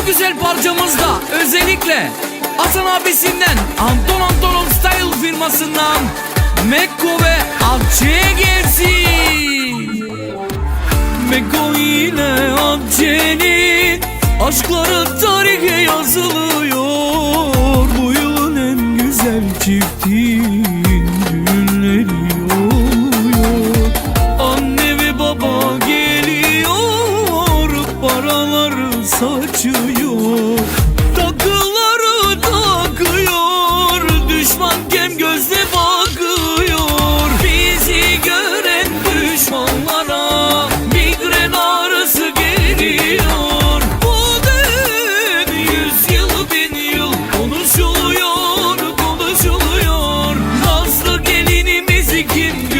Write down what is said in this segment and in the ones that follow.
Bu güzel parçamızda özellikle Hasan abisinden Anton Antonov Style firmasından Mekko ve Akçe'ye gelsin. Mekko ile Akçe'nin aşkları tarihe yazılıyor. Bu yılın en güzel çift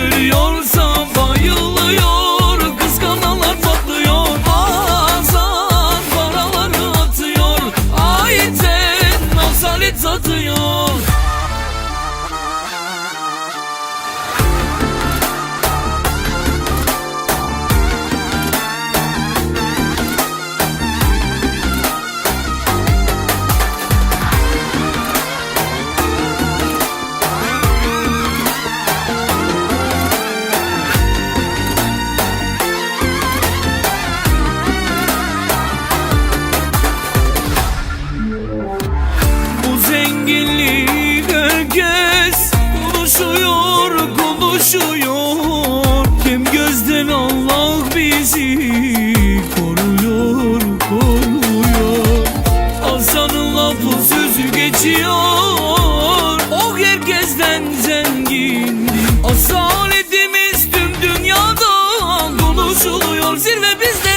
görüyorsan yüzden zengindim Asaletimiz tüm dünyada konuşuluyor zirve bizde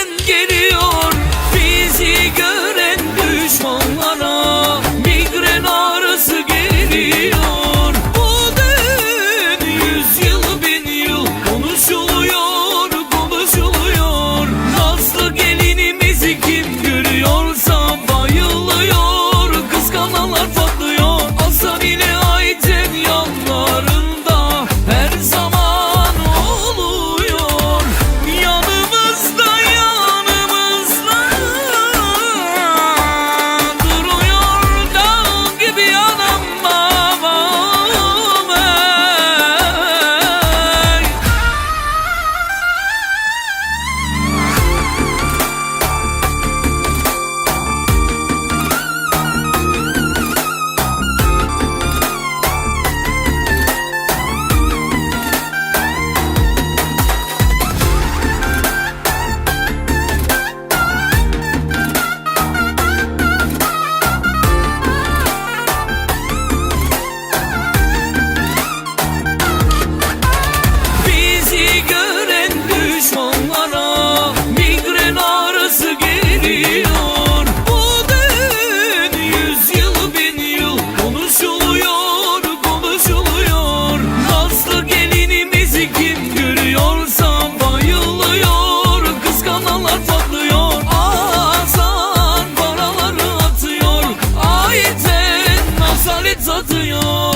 自由。